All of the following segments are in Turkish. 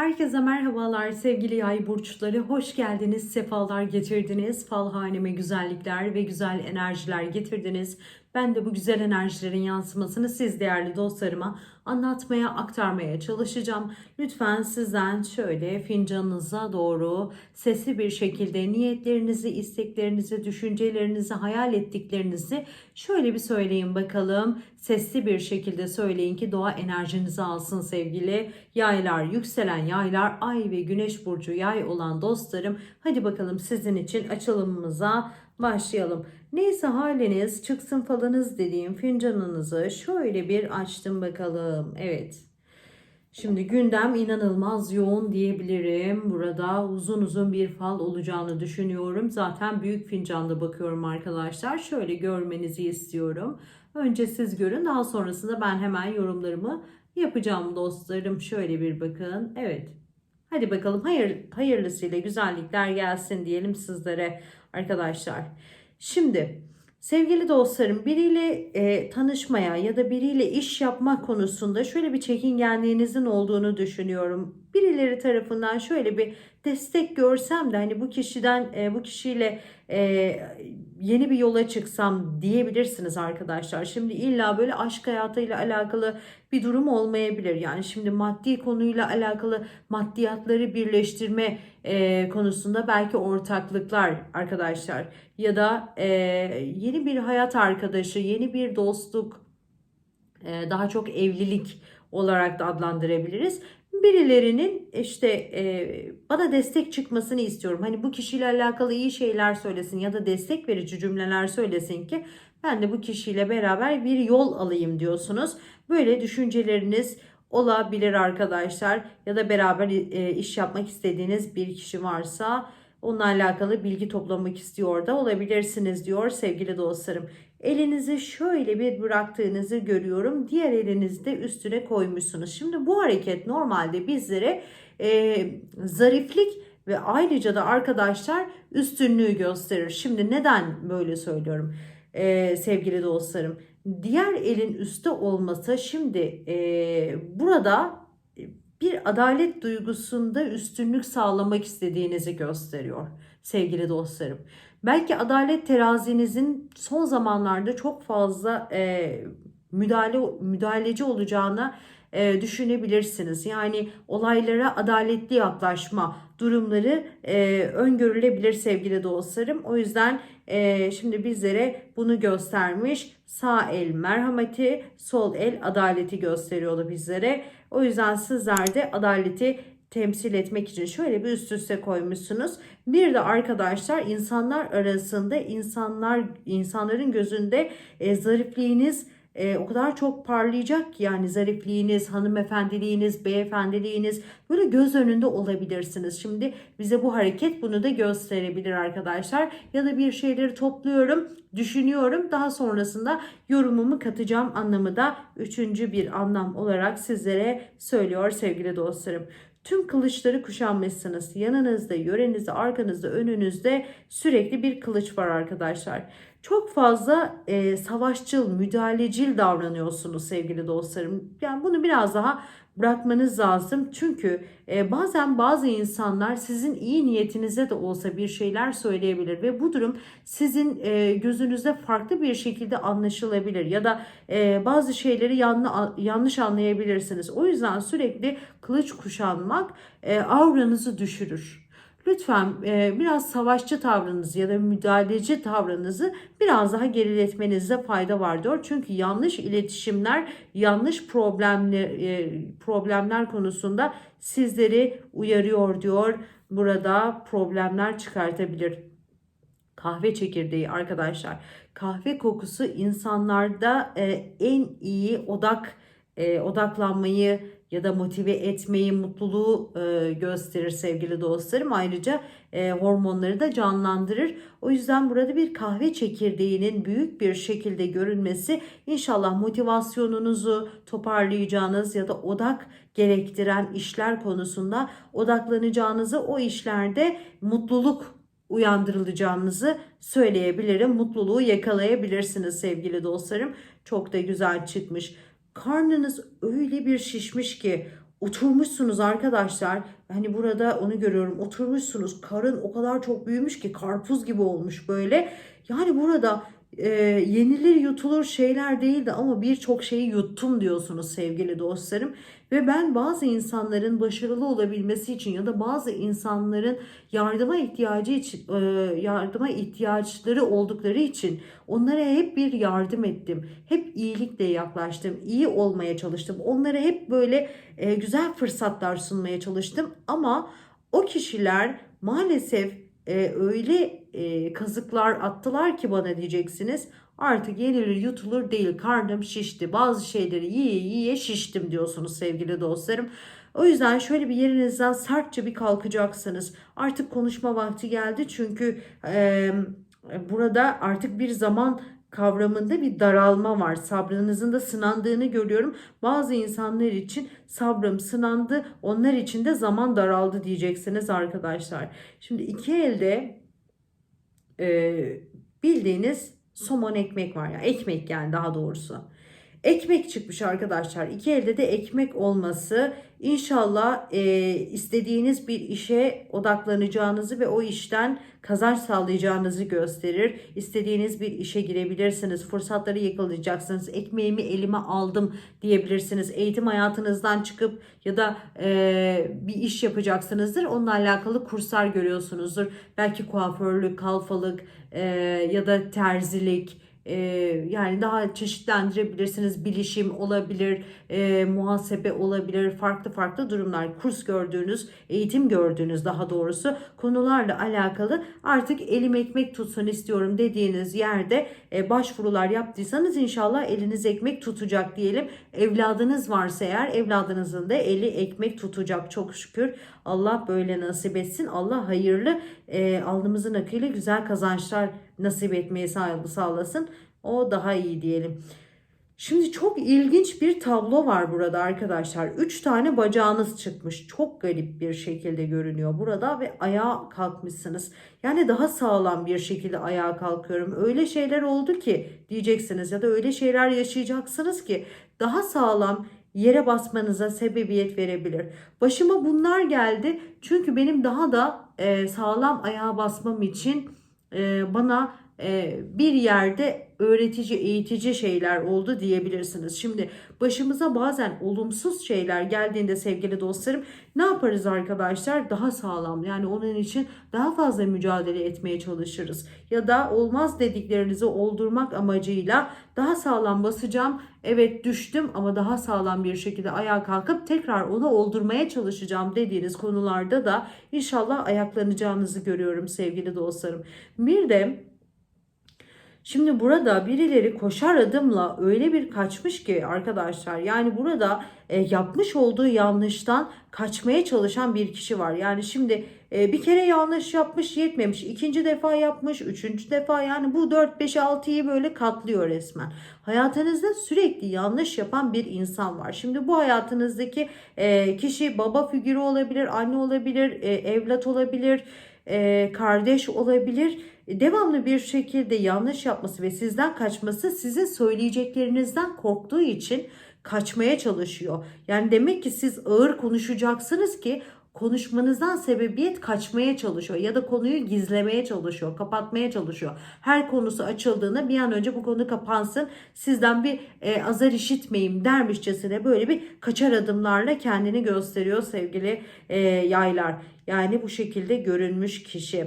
Herkese merhabalar sevgili yay burçları. Hoş geldiniz, sefalar getirdiniz. Fal haneme güzellikler ve güzel enerjiler getirdiniz. Ben de bu güzel enerjilerin yansımasını siz değerli dostlarıma anlatmaya, aktarmaya çalışacağım. Lütfen sizden şöyle fincanınıza doğru sesli bir şekilde niyetlerinizi, isteklerinizi, düşüncelerinizi, hayal ettiklerinizi şöyle bir söyleyin bakalım. Sesli bir şekilde söyleyin ki doğa enerjinizi alsın sevgili yaylar, yükselen yaylar, ay ve güneş burcu yay olan dostlarım. Hadi bakalım sizin için açılımımıza başlayalım. Neyse haliniz çıksın falınız dediğim fincanınızı şöyle bir açtım bakalım. Evet. Şimdi gündem inanılmaz yoğun diyebilirim. Burada uzun uzun bir fal olacağını düşünüyorum. Zaten büyük fincanda bakıyorum arkadaşlar. Şöyle görmenizi istiyorum. Önce siz görün daha sonrasında ben hemen yorumlarımı yapacağım dostlarım. Şöyle bir bakın. Evet. Hadi bakalım hayır, hayırlısıyla güzellikler gelsin diyelim sizlere arkadaşlar. Şimdi sevgili dostlarım biriyle e, tanışmaya ya da biriyle iş yapma konusunda şöyle bir çekingenliğinizin olduğunu düşünüyorum. Birileri tarafından şöyle bir destek görsem de hani bu kişiden e, bu kişiyle e, yeni bir yola çıksam diyebilirsiniz arkadaşlar. Şimdi illa böyle aşk hayatıyla alakalı bir durum olmayabilir. Yani şimdi maddi konuyla alakalı maddiyatları birleştirme e, konusunda belki ortaklıklar arkadaşlar ya da e, yeni bir hayat arkadaşı, yeni bir dostluk, e, daha çok evlilik olarak da adlandırabiliriz. Birilerinin işte e, bana destek çıkmasını istiyorum. Hani bu kişiyle alakalı iyi şeyler söylesin ya da destek verici cümleler söylesin ki ben de bu kişiyle beraber bir yol alayım diyorsunuz. Böyle düşünceleriniz olabilir arkadaşlar ya da beraber e, iş yapmak istediğiniz bir kişi varsa onunla alakalı bilgi toplamak istiyor da olabilirsiniz diyor sevgili dostlarım. Elinizi şöyle bir bıraktığınızı görüyorum. Diğer elinizi de üstüne koymuşsunuz. Şimdi bu hareket normalde bizlere e, zariflik ve ayrıca da arkadaşlar üstünlüğü gösterir. Şimdi neden böyle söylüyorum e, sevgili dostlarım? Diğer elin üstte olması şimdi e, burada bir adalet duygusunda üstünlük sağlamak istediğinizi gösteriyor sevgili dostlarım. Belki adalet terazinizin son zamanlarda çok fazla e, müdahale müdahaleci olacağına e, düşünebilirsiniz. Yani olaylara adaletli yaklaşma durumları e, öngörülebilir sevgili dostlarım. O yüzden e, şimdi bizlere bunu göstermiş. Sağ el merhameti, sol el adaleti gösteriyordu bizlere. O yüzden sizler de adaleti temsil etmek için şöyle bir üst üste koymuşsunuz. Bir de arkadaşlar insanlar arasında insanlar insanların gözünde e, zarifliğiniz e, o kadar çok parlayacak ki yani zarifliğiniz, hanımefendiliğiniz, beyefendiliğiniz böyle göz önünde olabilirsiniz. Şimdi bize bu hareket bunu da gösterebilir arkadaşlar. Ya da bir şeyleri topluyorum, düşünüyorum. Daha sonrasında yorumumu katacağım anlamı da üçüncü bir anlam olarak sizlere söylüyor sevgili dostlarım. Tüm kılıçları kuşanmışsınız. Yanınızda, yörenizde, arkanızda, önünüzde sürekli bir kılıç var arkadaşlar. Çok fazla e, savaşçıl, müdahalecil davranıyorsunuz sevgili dostlarım. Yani bunu biraz daha bırakmanız lazım. Çünkü e, bazen bazı insanlar sizin iyi niyetinize de olsa bir şeyler söyleyebilir ve bu durum sizin e, gözünüzde farklı bir şekilde anlaşılabilir ya da e, bazı şeyleri yanlı, yanlış anlayabilirsiniz. O yüzden sürekli kılıç kuşanmak e, auranızı düşürür. Lütfen e, biraz savaşçı tavrınızı ya da müdahaleci tavrınızı biraz daha geriletmenizde fayda var diyor. Çünkü yanlış iletişimler, yanlış problemler, e, problemler konusunda sizleri uyarıyor diyor. Burada problemler çıkartabilir. Kahve çekirdeği arkadaşlar. Kahve kokusu insanlarda e, en iyi odak e, odaklanmayı ya da motive etmeyi, mutluluğu e, gösterir sevgili dostlarım. Ayrıca e, hormonları da canlandırır. O yüzden burada bir kahve çekirdeğinin büyük bir şekilde görünmesi inşallah motivasyonunuzu toparlayacağınız ya da odak gerektiren işler konusunda odaklanacağınızı o işlerde mutluluk uyandırılacağınızı söyleyebilirim. Mutluluğu yakalayabilirsiniz sevgili dostlarım. Çok da güzel çıkmış. Karnınız öyle bir şişmiş ki oturmuşsunuz arkadaşlar. Hani burada onu görüyorum. Oturmuşsunuz. Karın o kadar çok büyümüş ki karpuz gibi olmuş böyle. Yani burada e, yenilir yutulur şeyler değildi ama birçok şeyi yuttum diyorsunuz sevgili dostlarım. Ve ben bazı insanların başarılı olabilmesi için ya da bazı insanların yardıma ihtiyacı için e, yardıma ihtiyaçları oldukları için onlara hep bir yardım ettim. Hep iyilikle yaklaştım. iyi olmaya çalıştım. Onlara hep böyle e, güzel fırsatlar sunmaya çalıştım ama o kişiler maalesef e, öyle e, kazıklar attılar ki bana diyeceksiniz. Artık yenilir yutulur değil. Karnım şişti. Bazı şeyleri yiye yiye şiştim diyorsunuz sevgili dostlarım. O yüzden şöyle bir yerinizden sertçe bir kalkacaksınız. Artık konuşma vakti geldi çünkü e, burada artık bir zaman kavramında bir daralma var. Sabrınızın da sınandığını görüyorum. Bazı insanlar için sabrım sınandı. Onlar için de zaman daraldı diyeceksiniz arkadaşlar. Şimdi iki elde e, bildiğiniz somon ekmek var ya. Ekmek yani daha doğrusu. Ekmek çıkmış arkadaşlar. İki elde de ekmek olması inşallah e, istediğiniz bir işe odaklanacağınızı ve o işten kazanç sağlayacağınızı gösterir. İstediğiniz bir işe girebilirsiniz. Fırsatları yakalayacaksınız. Ekmeğimi elime aldım diyebilirsiniz. Eğitim hayatınızdan çıkıp ya da e, bir iş yapacaksınızdır. Onunla alakalı kurslar görüyorsunuzdur. Belki kuaförlük, kalfalık e, ya da terzilik e, yani daha çeşitlendirebilirsiniz. Bilişim olabilir, e, muhasebe olabilir, farklı farklı durumlar. Kurs gördüğünüz, eğitim gördüğünüz daha doğrusu konularla alakalı artık elim ekmek tutsun istiyorum dediğiniz yerde e, başvurular yaptıysanız inşallah eliniz ekmek tutacak diyelim. Evladınız varsa eğer evladınızın da eli ekmek tutacak çok şükür. Allah böyle nasip etsin. Allah hayırlı e, alnımızın akıyla güzel kazançlar nasip etmeyi sağlasın. O daha iyi diyelim. Şimdi çok ilginç bir tablo var burada arkadaşlar. Üç tane bacağınız çıkmış. Çok garip bir şekilde görünüyor burada ve ayağa kalkmışsınız. Yani daha sağlam bir şekilde ayağa kalkıyorum. Öyle şeyler oldu ki diyeceksiniz ya da öyle şeyler yaşayacaksınız ki daha sağlam yere basmanıza sebebiyet verebilir. Başıma bunlar geldi çünkü benim daha da e, sağlam ayağa basmam için e, bana e, bir yerde öğretici, eğitici şeyler oldu diyebilirsiniz. Şimdi başımıza bazen olumsuz şeyler geldiğinde sevgili dostlarım ne yaparız arkadaşlar? Daha sağlam yani onun için daha fazla mücadele etmeye çalışırız. Ya da olmaz dediklerinizi oldurmak amacıyla daha sağlam basacağım. Evet düştüm ama daha sağlam bir şekilde ayağa kalkıp tekrar onu oldurmaya çalışacağım dediğiniz konularda da inşallah ayaklanacağınızı görüyorum sevgili dostlarım. Bir de Şimdi burada birileri koşar adımla öyle bir kaçmış ki arkadaşlar yani burada e, yapmış olduğu yanlıştan kaçmaya çalışan bir kişi var. Yani şimdi e, bir kere yanlış yapmış yetmemiş. ikinci defa yapmış. Üçüncü defa yani bu 4 5 6'yı böyle katlıyor resmen. Hayatınızda sürekli yanlış yapan bir insan var. Şimdi bu hayatınızdaki e, kişi baba figürü olabilir, anne olabilir, e, evlat olabilir, e, kardeş olabilir devamlı bir şekilde yanlış yapması ve sizden kaçması sizin söyleyeceklerinizden korktuğu için kaçmaya çalışıyor. Yani demek ki siz ağır konuşacaksınız ki konuşmanızdan sebebiyet kaçmaya çalışıyor ya da konuyu gizlemeye çalışıyor, kapatmaya çalışıyor. Her konusu açıldığında bir an önce bu konu kapansın, sizden bir e, azar işitmeyeyim dermişçesine böyle bir kaçar adımlarla kendini gösteriyor sevgili e, yaylar. Yani bu şekilde görünmüş kişi.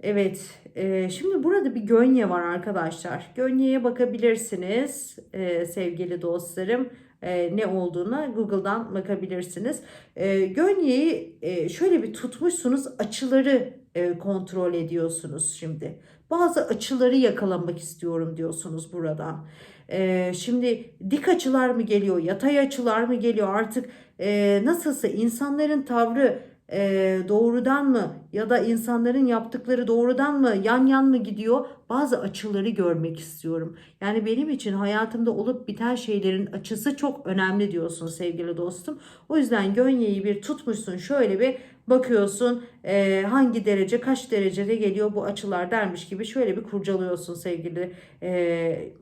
Evet, e, şimdi burada bir gönye var arkadaşlar. Gönyeye bakabilirsiniz e, sevgili dostlarım. E, ne olduğuna Google'dan bakabilirsiniz. E, gönyeyi e, şöyle bir tutmuşsunuz, açıları e, kontrol ediyorsunuz şimdi. Bazı açıları yakalamak istiyorum diyorsunuz buradan. E, şimdi dik açılar mı geliyor, yatay açılar mı geliyor artık e, nasılsa insanların tavrı e, doğrudan mı ya da insanların yaptıkları doğrudan mı yan yan mı gidiyor bazı açıları görmek istiyorum. Yani benim için hayatımda olup biten şeylerin açısı çok önemli diyorsun sevgili dostum. O yüzden gönyeyi bir tutmuşsun şöyle bir bakıyorsun e, hangi derece kaç derecede geliyor bu açılar dermiş gibi şöyle bir kurcalıyorsun sevgili e,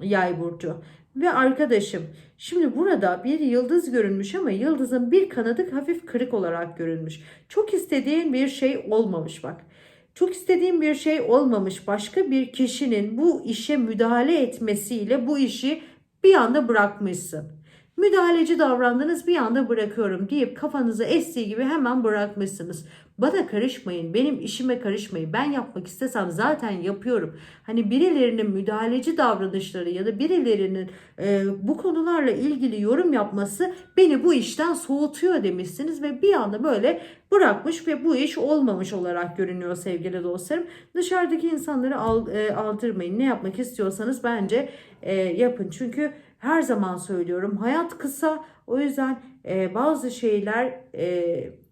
yay burcu. Ve arkadaşım. Şimdi burada bir yıldız görünmüş ama yıldızın bir kanadı hafif kırık olarak görünmüş. Çok istediğin bir şey olmamış bak. Çok istediğin bir şey olmamış. Başka bir kişinin bu işe müdahale etmesiyle bu işi bir anda bırakmışsın. Müdahaleci davrandınız bir anda bırakıyorum deyip kafanızı estiği gibi hemen bırakmışsınız. Bana karışmayın, benim işime karışmayın. Ben yapmak istesem zaten yapıyorum. Hani birilerinin müdahaleci davranışları ya da birilerinin e, bu konularla ilgili yorum yapması beni bu işten soğutuyor demişsiniz ve bir anda böyle bırakmış ve bu iş olmamış olarak görünüyor sevgili dostlarım. Dışarıdaki insanları al, e, aldırmayın. Ne yapmak istiyorsanız bence e, yapın. Çünkü her zaman söylüyorum hayat kısa o yüzden e, bazı şeyler e,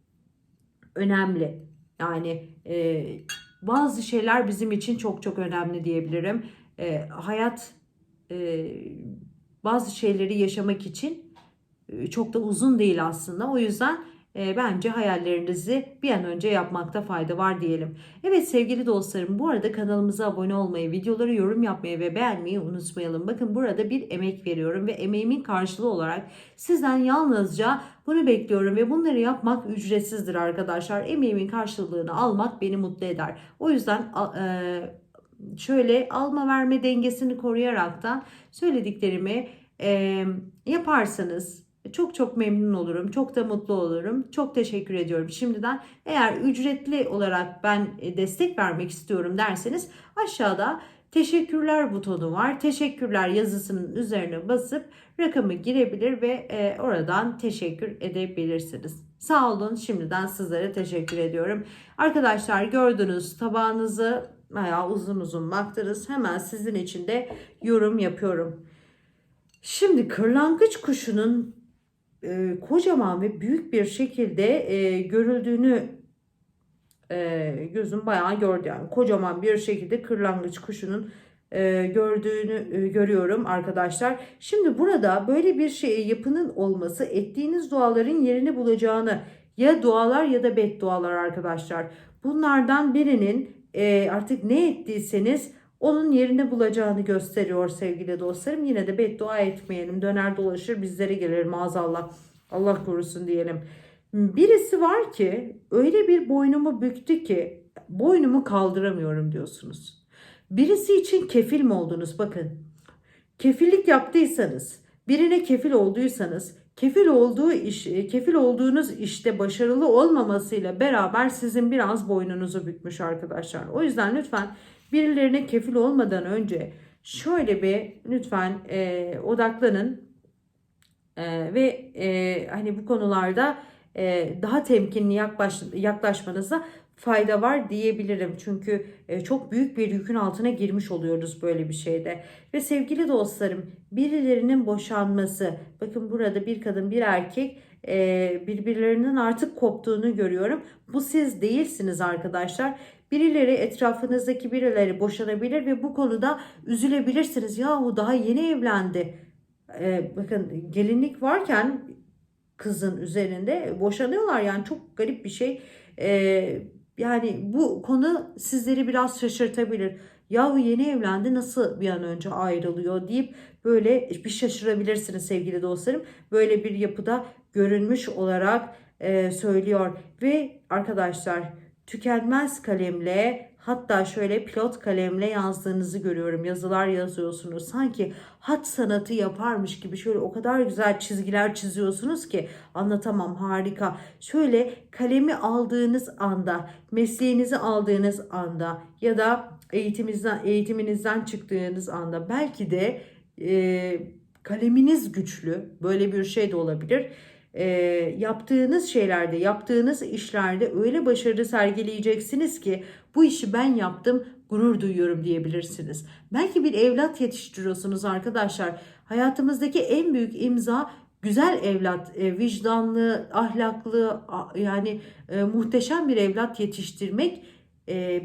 önemli. Yani e, bazı şeyler bizim için çok çok önemli diyebilirim. E, hayat e, bazı şeyleri yaşamak için e, çok da uzun değil aslında. O yüzden e, bence hayallerinizi bir an önce yapmakta fayda var diyelim. Evet sevgili dostlarım bu arada kanalımıza abone olmayı, videoları yorum yapmayı ve beğenmeyi unutmayalım. Bakın burada bir emek veriyorum ve emeğimin karşılığı olarak sizden yalnızca bunu bekliyorum ve bunları yapmak ücretsizdir arkadaşlar. Emeğimin karşılığını almak beni mutlu eder. O yüzden e, şöyle alma verme dengesini koruyaraktan söylediklerimi e, yaparsanız çok çok memnun olurum. Çok da mutlu olurum. Çok teşekkür ediyorum şimdiden. Eğer ücretli olarak ben e, destek vermek istiyorum derseniz aşağıda teşekkürler butonu var. Teşekkürler yazısının üzerine basıp rakamı girebilir ve e, oradan teşekkür edebilirsiniz. Sağ olun. Şimdiden sizlere teşekkür ediyorum. Arkadaşlar gördünüz tabağınızı bayağı uzun uzun baktınız. Hemen sizin için de yorum yapıyorum. Şimdi kırlangıç kuşunun e, kocaman ve büyük bir şekilde e, görüldüğünü e, gözüm bayağı gördü yani kocaman bir şekilde kırlangıç kuşunun e, gördüğünü e, görüyorum arkadaşlar. Şimdi burada böyle bir şey yapının olması ettiğiniz duaların yerini bulacağını ya dualar ya da beddualar arkadaşlar. Bunlardan birinin e, artık ne ettiyseniz onun yerini bulacağını gösteriyor sevgili dostlarım. Yine de beddua etmeyelim. Döner dolaşır bizlere gelir maazallah. Allah korusun diyelim. Birisi var ki öyle bir boynumu büktü ki boynumu kaldıramıyorum diyorsunuz. Birisi için kefil mi oldunuz? Bakın. Kefillik yaptıysanız, birine kefil olduysanız, kefil olduğu iş, kefil olduğunuz işte başarılı olmamasıyla beraber sizin biraz boynunuzu bükmüş arkadaşlar. O yüzden lütfen birilerine kefil olmadan önce şöyle bir lütfen e, odaklanın e, ve e, hani bu konularda e, daha temkinli yaklaş, yaklaşmanıza fayda var diyebilirim. Çünkü e, çok büyük bir yükün altına girmiş oluyoruz böyle bir şeyde. Ve sevgili dostlarım birilerinin boşanması bakın burada bir kadın bir erkek e, birbirlerinin artık koptuğunu görüyorum. Bu siz değilsiniz arkadaşlar. Birileri etrafınızdaki birileri boşanabilir ve bu konuda üzülebilirsiniz. Yahu daha yeni evlendi. Ee, bakın gelinlik varken kızın üzerinde boşanıyorlar yani çok garip bir şey. Ee, yani bu konu sizleri biraz şaşırtabilir. Yahu yeni evlendi nasıl bir an önce ayrılıyor deyip böyle bir şaşırabilirsiniz sevgili dostlarım. Böyle bir yapıda görünmüş olarak e, söylüyor. Ve arkadaşlar tükenmez kalemle hatta şöyle pilot kalemle yazdığınızı görüyorum. Yazılar yazıyorsunuz. Sanki hat sanatı yaparmış gibi şöyle o kadar güzel çizgiler çiziyorsunuz ki anlatamam harika. Şöyle kalemi aldığınız anda, mesleğinizi aldığınız anda ya da eğitiminizden, eğitiminizden çıktığınız anda belki de e, kaleminiz güçlü. Böyle bir şey de olabilir e, yaptığınız şeylerde, yaptığınız işlerde öyle başarı sergileyeceksiniz ki bu işi ben yaptım, gurur duyuyorum diyebilirsiniz. Belki bir evlat yetiştiriyorsunuz arkadaşlar. Hayatımızdaki en büyük imza güzel evlat, vicdanlı, ahlaklı, yani muhteşem bir evlat yetiştirmek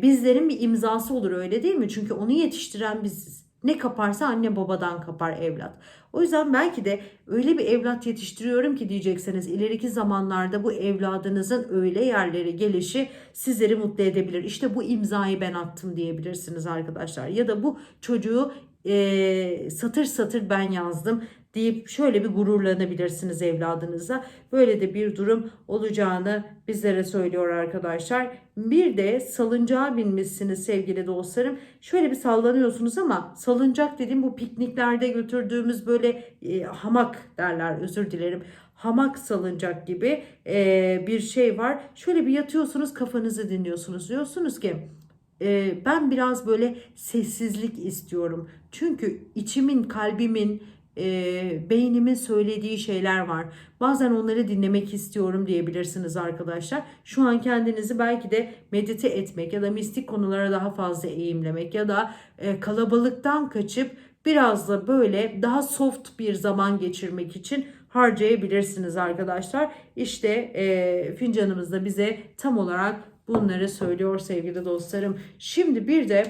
bizlerin bir imzası olur öyle değil mi? Çünkü onu yetiştiren biziz. Ne kaparsa anne babadan kapar evlat. O yüzden belki de öyle bir evlat yetiştiriyorum ki diyecekseniz ileriki zamanlarda bu evladınızın öyle yerlere gelişi sizleri mutlu edebilir. İşte bu imzayı ben attım diyebilirsiniz arkadaşlar. Ya da bu çocuğu e, satır satır ben yazdım deyip şöyle bir gururlanabilirsiniz evladınıza. Böyle de bir durum olacağını bizlere söylüyor arkadaşlar. Bir de salıncağa binmişsiniz sevgili dostlarım. Şöyle bir sallanıyorsunuz ama salıncak dediğim bu pikniklerde götürdüğümüz böyle e, hamak derler özür dilerim. Hamak salıncak gibi e, bir şey var. Şöyle bir yatıyorsunuz kafanızı dinliyorsunuz. Diyorsunuz ki e, ben biraz böyle sessizlik istiyorum. Çünkü içimin, kalbimin, e, beynimin söylediği şeyler var. Bazen onları dinlemek istiyorum diyebilirsiniz arkadaşlar. Şu an kendinizi belki de medite etmek ya da mistik konulara daha fazla eğimlemek ya da e, kalabalıktan kaçıp biraz da böyle daha soft bir zaman geçirmek için harcayabilirsiniz arkadaşlar. İşte e, fincanımız da bize tam olarak bunları söylüyor sevgili dostlarım. Şimdi bir de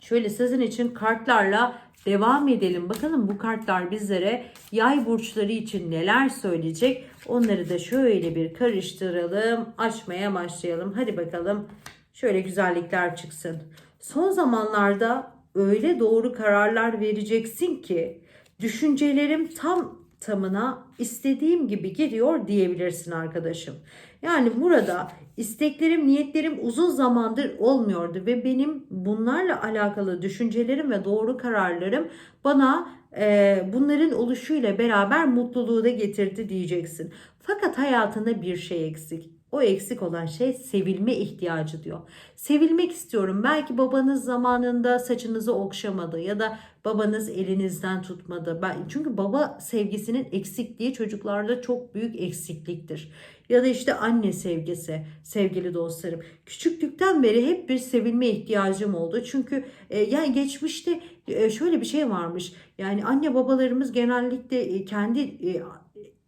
şöyle sizin için kartlarla devam edelim. Bakalım bu kartlar bizlere yay burçları için neler söyleyecek? Onları da şöyle bir karıştıralım. Açmaya başlayalım. Hadi bakalım. Şöyle güzellikler çıksın. Son zamanlarda öyle doğru kararlar vereceksin ki düşüncelerim tam tamına istediğim gibi gidiyor diyebilirsin arkadaşım. Yani burada isteklerim, niyetlerim uzun zamandır olmuyordu ve benim bunlarla alakalı düşüncelerim ve doğru kararlarım bana e, bunların oluşuyla beraber mutluluğu da getirdi diyeceksin. Fakat hayatında bir şey eksik. O eksik olan şey sevilme ihtiyacı diyor. Sevilmek istiyorum. Belki babanız zamanında saçınızı okşamadı ya da babanız elinizden tutmadı. Ben çünkü baba sevgisinin eksikliği çocuklarda çok büyük eksikliktir. Ya da işte anne sevgisi sevgili dostlarım. Küçüklükten beri hep bir sevilme ihtiyacım oldu. Çünkü e, yani geçmişte e, şöyle bir şey varmış. Yani anne babalarımız genellikle e, kendi e,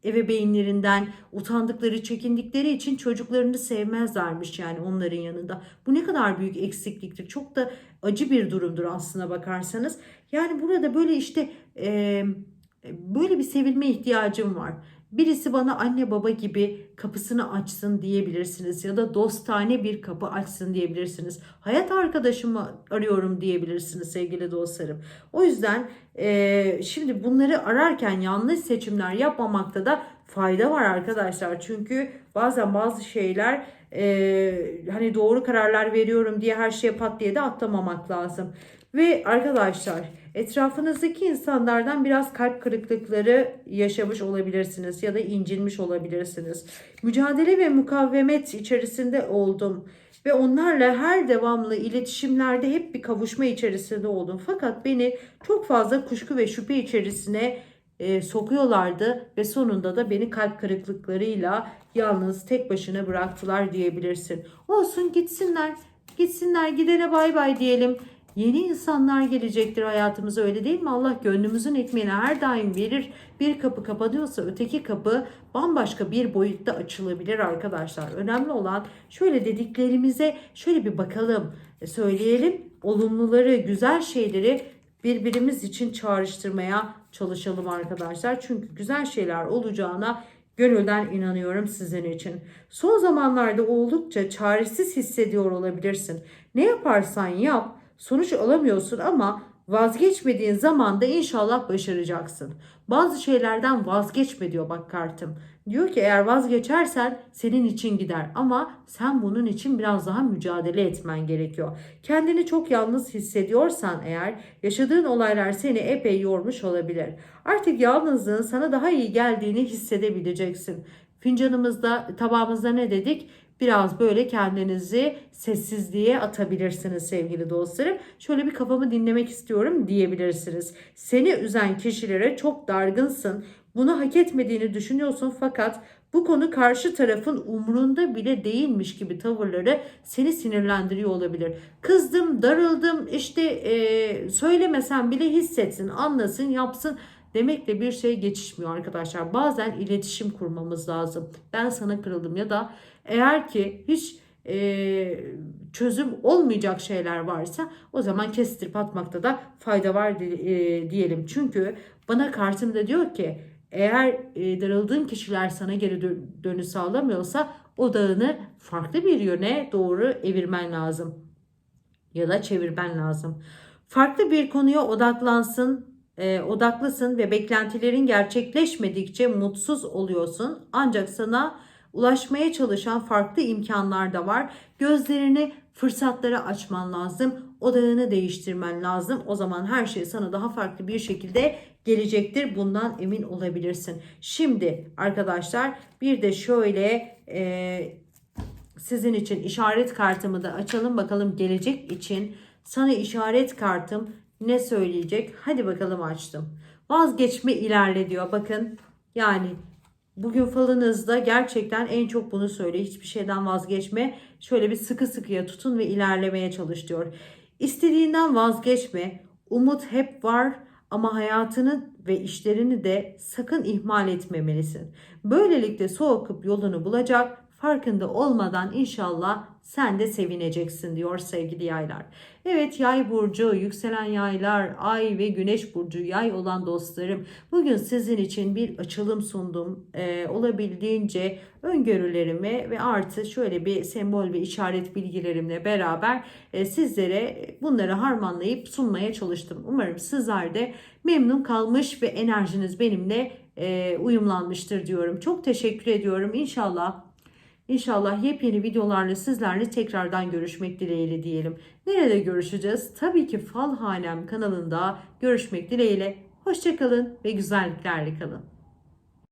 ebeveynlerinden utandıkları, çekindikleri için çocuklarını sevmezlermiş yani onların yanında. Bu ne kadar büyük eksikliktir. Çok da acı bir durumdur aslına bakarsanız. Yani burada böyle işte e, böyle bir sevilme ihtiyacım var. Birisi bana anne baba gibi kapısını açsın diyebilirsiniz ya da dostane bir kapı açsın diyebilirsiniz. Hayat arkadaşımı arıyorum diyebilirsiniz sevgili dostlarım. O yüzden e, şimdi bunları ararken yanlış seçimler yapmamakta da fayda var arkadaşlar. Çünkü bazen bazı şeyler e, hani doğru kararlar veriyorum diye her şeye pat diye de atlamamak lazım. Ve arkadaşlar etrafınızdaki insanlardan biraz kalp kırıklıkları yaşamış olabilirsiniz ya da incinmiş olabilirsiniz. Mücadele ve mukavemet içerisinde oldum ve onlarla her devamlı iletişimlerde hep bir kavuşma içerisinde oldum. Fakat beni çok fazla kuşku ve şüphe içerisine e, sokuyorlardı ve sonunda da beni kalp kırıklıklarıyla yalnız tek başına bıraktılar diyebilirsin. Olsun gitsinler. Gitsinler gidene bay bay diyelim. Yeni insanlar gelecektir hayatımıza öyle değil mi? Allah gönlümüzün ekmeğini her daim verir. Bir kapı kapanıyorsa öteki kapı bambaşka bir boyutta açılabilir arkadaşlar. Önemli olan şöyle dediklerimize şöyle bir bakalım, e, söyleyelim. Olumluları, güzel şeyleri birbirimiz için çağrıştırmaya çalışalım arkadaşlar. Çünkü güzel şeyler olacağına gönülden inanıyorum sizin için. Son zamanlarda oldukça çaresiz hissediyor olabilirsin. Ne yaparsan yap sonuç alamıyorsun ama vazgeçmediğin zaman da inşallah başaracaksın. Bazı şeylerden vazgeçme diyor bak kartım. Diyor ki eğer vazgeçersen senin için gider ama sen bunun için biraz daha mücadele etmen gerekiyor. Kendini çok yalnız hissediyorsan eğer yaşadığın olaylar seni epey yormuş olabilir. Artık yalnızlığın sana daha iyi geldiğini hissedebileceksin. Fincanımızda, tabağımızda ne dedik? Biraz böyle kendinizi sessizliğe atabilirsiniz sevgili dostlarım. Şöyle bir kafamı dinlemek istiyorum diyebilirsiniz. Seni üzen kişilere çok dargınsın. Bunu hak etmediğini düşünüyorsun fakat bu konu karşı tarafın umrunda bile değilmiş gibi tavırları seni sinirlendiriyor olabilir. Kızdım, darıldım, işte e, söylemesen bile hissetsin, anlasın, yapsın demekle bir şey geçişmiyor arkadaşlar. Bazen iletişim kurmamız lazım. Ben sana kırıldım ya da eğer ki hiç e, çözüm olmayacak şeyler varsa o zaman kestirip atmakta da fayda var e, diyelim. Çünkü bana kartımda diyor ki eğer e, darıldığın kişiler sana geri dö- dönüş sağlamıyorsa odağını farklı bir yöne doğru evirmen lazım ya da çevirmen lazım. Farklı bir konuya odaklansın, e, odaklısın ve beklentilerin gerçekleşmedikçe mutsuz oluyorsun. Ancak sana ulaşmaya çalışan farklı imkanlar da var. Gözlerini fırsatlara açman lazım. Odağını değiştirmen lazım. O zaman her şey sana daha farklı bir şekilde gelecektir. Bundan emin olabilirsin. Şimdi arkadaşlar bir de şöyle e, sizin için işaret kartımı da açalım. Bakalım gelecek için sana işaret kartım ne söyleyecek? Hadi bakalım açtım. Vazgeçme ilerle diyor. Bakın yani bugün falınızda gerçekten en çok bunu söyle. Hiçbir şeyden vazgeçme. Şöyle bir sıkı sıkıya tutun ve ilerlemeye çalış diyor. İstediğinden vazgeçme. Umut hep var ama hayatını ve işlerini de sakın ihmal etmemelisin. Böylelikle soğukup yolunu bulacak, farkında olmadan inşallah sen de sevineceksin diyor sevgili yaylar. Evet yay burcu, yükselen yaylar, ay ve güneş burcu yay olan dostlarım. Bugün sizin için bir açılım sundum. Ee, olabildiğince öngörülerimi ve artı şöyle bir sembol ve işaret bilgilerimle beraber e, sizlere bunları harmanlayıp sunmaya çalıştım. Umarım sizler de memnun kalmış ve enerjiniz benimle e, uyumlanmıştır diyorum. Çok teşekkür ediyorum. İnşallah İnşallah yepyeni videolarla sizlerle tekrardan görüşmek dileğiyle diyelim. Nerede görüşeceğiz? Tabii ki Falhanem kanalında görüşmek dileğiyle. Hoşçakalın ve güzelliklerle kalın.